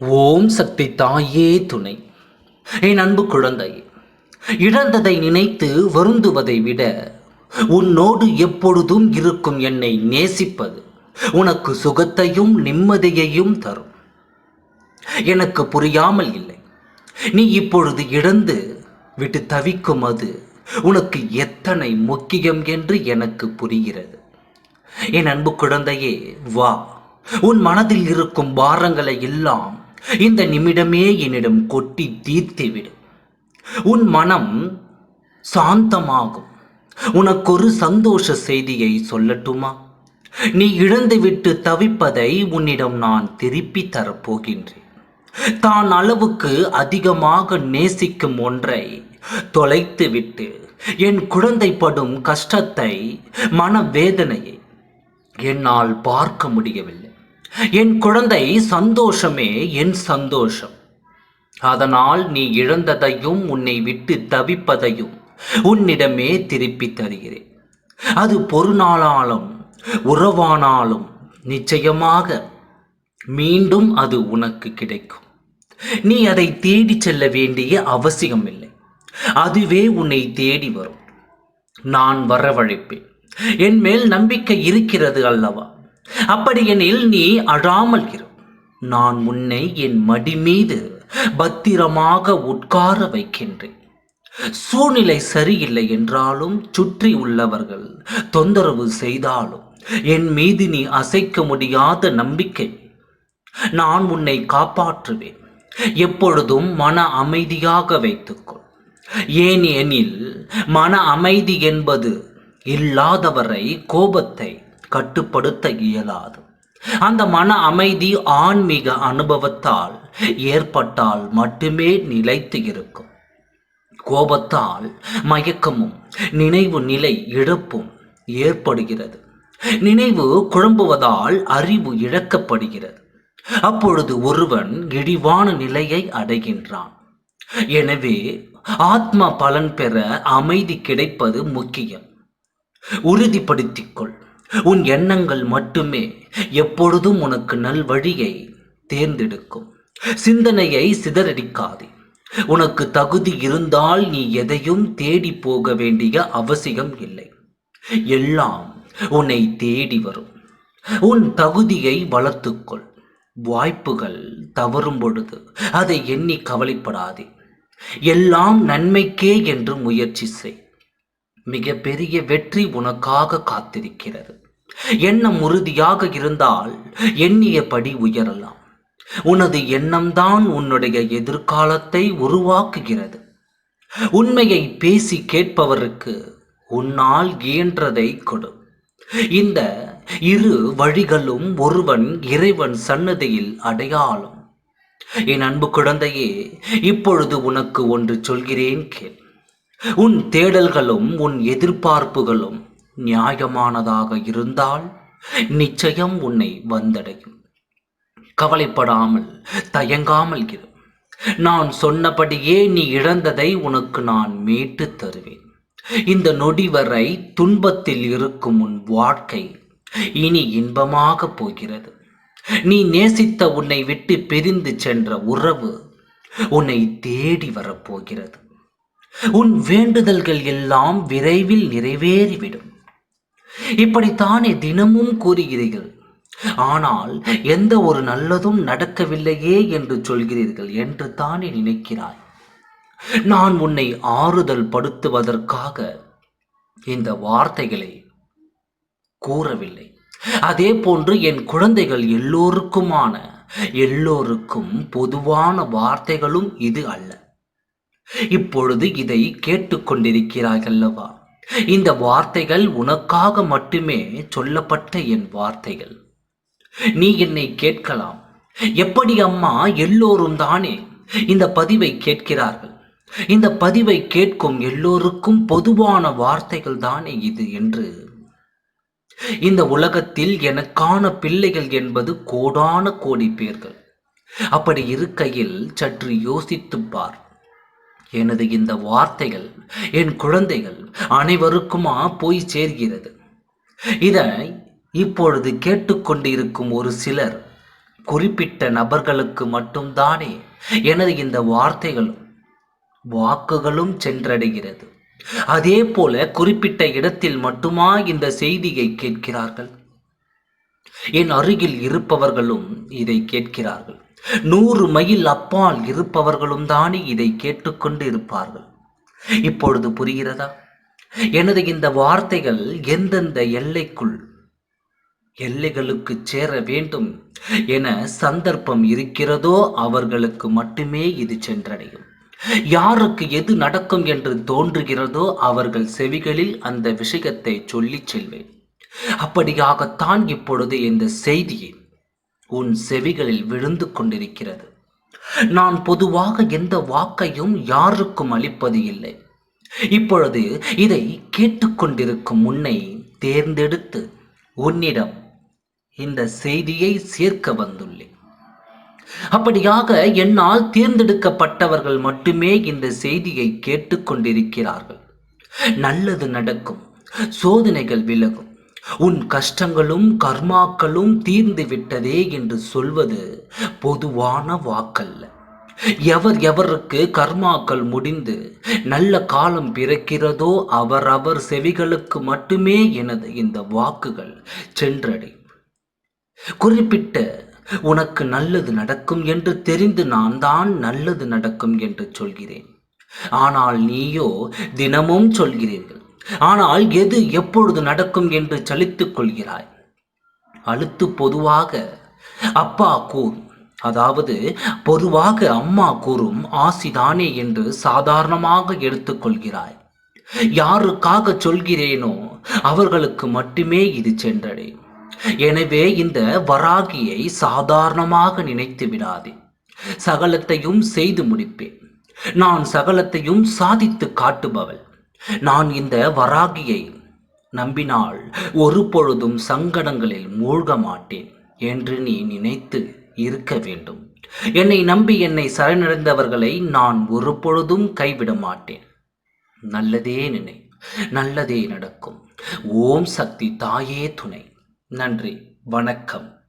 ஓம் சக்தி தாயே துணை. என் அன்பு குழந்தை இழந்ததை நினைத்து வருந்துவதை விட உன்னோடு எப்பொழுதும் இருக்கும் என்னை நேசிப்பது உனக்கு சுகத்தையும் நிம்மதியையும் தரும். எனக்கு புரியாமல் இல்லை. நீ இப்பொழுது இழந்து விட்டு தவிக்கும் அது உனக்கு எத்தனை முக்கியம் என்று எனக்கு புரிகிறது. என் அன்பு குழந்தையே வா. உன் மனதில் இருக்கும் பாரங்களை எல்லாம் இந்த நிமிடமே என்னிடம் கொட்டி தீர்த்துவிடும் உன் மனம் சாந்தமாகும். உனக்கொரு சந்தோஷ செய்தியை சொல்லட்டுமா? நீ இழந்துவிட்டு தவிப்பதை உன்னிடம் நான் திருப்பி தரப்போகின்றேன். தான் அளவுக்கு அதிகமாக நேசிக்கும் ஒன்றை தொலைத்துவிட்டு என் குழந்தை படும் கஷ்டத்தை மனவேதனையை என்னால் பார்க்க முடியவில்லை. என் குழந்தை சந்தோஷமே என் சந்தோஷம். அதனால் நீ இழந்ததையும் உன்னை விட்டு தவிப்பதையும் உன்னிடமே திருப்பி தருகிறேன். அது பொருளானாலும் உறவானாலும் நிச்சயமாக மீண்டும் அது உனக்கு கிடைக்கும். நீ அதை தேடி செல்ல வேண்டிய அவசியம் இல்லை அதுவே உன்னை தேடி வரும். நான் வரவழைப்பேன். என் மேல் நம்பிக்கை இருக்கிறது அல்லவா? அப்படியெனில் நீ அழாமல் இரு. நான் உன்னை என் மடி மீது பத்திரமாக உட்கார வைக்கின்றேன். சூழ்நிலை சரியில்லை என்றாலும் சுற்றி உள்ளவர்கள் தொந்தரவு செய்தாலும் என் மீது நீ அசைக்க முடியாத நம்பிக்கை. நான் உன்னை காப்பாற்றுவேன். எப்பொழுதும் மன அமைதியாக வைத்துக்கொள். ஏன் எனில் மன அமைதி என்பது இல்லாதவரை கோபத்தை கட்டுப்படுத்த இயலாது. அந்த மன அமைதி ஆன்மீக அனுபவத்தால் ஏற்பட்டால் மட்டுமே நிலைத்து இருக்கும். கோபத்தால் மயக்கமும் நினைவு நிலை இழப்பும் ஏற்படுகிறது. நினைவு குழம்புவதால் அறிவு இழக்கப்படுகிறது. அப்பொழுது ஒருவன் இழிவான நிலையை அடைகின்றான். எனவே ஆத்ம பலன் பெற அமைதி கிடைப்பது முக்கியம். உறுதிப்படுத்திக்கொள் உன் எண்ணங்கள் மட்டுமே எப்பொழுதும் உனக்கு நல்வழியை தேர்ந்தெடுக்கும். சிந்தனையை சிதறடிக்காதே. உனக்கு தகுதி இருந்தால் நீ எதையும் தேடி போக வேண்டிய அவசியம் இல்லை. எல்லாம் உன்னை தேடி வரும். உன் தகுதியை வளர்த்துக்கொள். வாய்ப்புகள் தவறும் பொழுது அதை எண்ணி கவலைப்படாதே. எல்லாம் நன்மைக்கே என்று முயற்சி செய். மிகப்பெரிய வெற்றி உனக்காக காத்திருக்கிறது. எண்ணம் உறுதியாக இருந்தால் எண்ணியபடி உயரலாம். உனது எண்ணம்தான் உன்னுடைய எதிர்காலத்தை உருவாக்குகிறது. உண்மையை பேசி கேட்பவருக்கு உன்னால் இயன்றதை கொடு. இந்த இரு வழிகளும் ஒருவன் இறைவன் சன்னதியில் அடையாளம். என் அன்பு குழந்தையே இப்பொழுது உனக்கு ஒன்று சொல்கிறேன் கேள். உன் தேடல்களும் உன் எதிர்பார்ப்புகளும் நியாயமானதாக இருந்தால் நிச்சயம் உன்னை வந்தடையும். கவலைப்படாமல் தயங்காமல் இரு. நான் சொன்னபடியே நீ இழந்ததை உனக்கு நான் மீட்டு தருவேன். இந்த நொடி வரை துன்பத்தில் இருக்கும் உன் வாழ்க்கை இனி இன்பமாக போகிறது. நீ நேசித்த உன்னை விட்டு பிரிந்து சென்ற உறவு உன்னை தேடி வரப்போகிறது உன் வேண்டுதல்கள் எல்லாம் விரைவில் நிறைவேறிவிடும். இப்படித்தானே தினமும் கூறுகிறீர்கள். ஆனால் எந்த ஒரு நல்லதும் நடக்கவில்லையே என்று சொல்கிறீர்கள் என்று தானே நினைக்கிறாய். நான் உன்னை ஆறுதல் படுத்துவதற்காக இந்த வார்த்தைகளை கூறவில்லை. அதே போன்று என் குழந்தைகள் எல்லோருக்குமான எல்லோருக்கும் பொதுவான வார்த்தைகளும் இது அல்ல. இப்பொழுது இதை கேட்டுக்கொண்டிருக்கிறாயல்லவா இந்த வார்த்தைகள் உனக்காக மட்டுமே சொல்லப்பட்ட என் வார்த்தைகள். நீ என்னை கேட்கலாம். எப்படி அம்மா எல்லோரும் தானே? இந்த பதிவை கேட்கிறார்கள். இந்த பதிவை கேட்கும் எல்லோருக்கும் பொதுவான வார்த்தைகள் தானே இது என்று. இந்த உலகத்தில் எனக்கான பிள்ளைகள் என்பது கோடான கோடி பேர்கள். அப்படி இருக்கையில் சற்று யோசித்துப் பார். எனது இந்த வார்த்தைகள் என் குழந்தைகள் அனைவருக்குமா போய் சேர்கிறது. இதை இப்பொழுது கேட்டுக்கொண்டிருக்கும் ஒரு சிலர் குறிப்பிட்ட நபர்களுக்கு மட்டும்தானே எனது இந்த வார்த்தைகளும் வாக்குகளும் சென்றடைகிறது. அதே போல குறிப்பிட்ட இடத்தில் மட்டுமா இந்த செய்தியை கேட்கிறார்கள்? என் அருகில் இருப்பவர்களும் இதை கேட்கிறார்கள். நூறு மைல் அப்பால் இருப்பவர்களும் தானே இதை கேட்டுக்கொண்டு இருப்பார்கள் இப்பொழுது புரிகிறதா? எனது இந்த வார்த்தைகள் எந்தெந்த எல்லைக்குள் எல்லைகளுக்கு சேர வேண்டும் என சந்தர்ப்பம் இருக்கிறதோ அவர்களுக்கு மட்டுமே இது சென்றடையும். யாருக்கு எது நடக்கும் என்று தோன்றுகிறதோ அவர்கள் செவிகளில் அந்த விஷயத்தை சொல்லிச் செல்வேன். அப்படியாகத்தான் இப்பொழுது இந்த செய்தியை உன் செவிகளில் விழுந்து கொண்டிருக்கிறது. நான் பொதுவாக எந்த வாக்கையும் யாருக்கும் அளிப்பது இல்லை. இப்பொழுது இதை கேட்டுக்கொண்டிருக்கும் உன்னை தேர்ந்தெடுத்து உன்னிடம் இந்த செய்தியை சேர்க்க வந்துள்ளேன். அப்படியாக என்னால் தேர்ந்தெடுக்கப்பட்டவர்கள் மட்டுமே இந்த செய்தியை கேட்டுக்கொண்டிருக்கிறார்கள். நல்லது நடக்கும். சோதனைகள் விலகும். உன் கஷ்டங்களும் கர்மாக்களும் தீர்ந்து விட்டதே என்று சொல்வது பொதுவான வாக்கல்ல. எவர் எவருக்கு கர்மாக்கள் முடிந்து நல்ல காலம் பிறக்கிறதோ அவரவர் செவிகளுக்கு மட்டுமே எனது இந்த வாக்குகள் சென்றடை குறிப்பிட்ட உனக்கு நல்லது நடக்கும் என்று தெரிந்து நான் தான் நல்லது நடக்கும் என்று சொல்கிறேன். ஆனால் நீயோ தினமும் சொல்கிறீர்கள். ஆனால் எது எப்பொழுது நடக்கும் என்று சலித்துக் கொள்கிறாய்? அழுத்து பொதுவாக அப்பா கூறும் அதாவது பொதுவாக அம்மா கூறும் ஆசிதானே என்று சாதாரணமாக எடுத்துக்கொள்கிறாய் யாருக்காக சொல்கிறேனோ அவர்களுக்கு மட்டுமே இது சென்றடை. எனவே இந்த வராகியை சாதாரணமாக நினைத்து விடாதே. சகலத்தையும் செய்து முடிப்பேன். நான் சகலத்தையும் சாதித்து காட்டுபவள். நான் இந்த வராகியை நம்பினால் ஒரு பொழுதும் சங்கடங்களில் மூழ்க மாட்டேன் என்று நீ நினைத்து இருக்க வேண்டும். என்னை நம்பி என்னை சரணடைந்தவர்களை நான் ஒரு பொழுதும் கைவிட மாட்டேன். நல்லதே நினை நல்லதே நடக்கும். ஓம் சக்தி தாயே துணை. நன்றி வணக்கம்.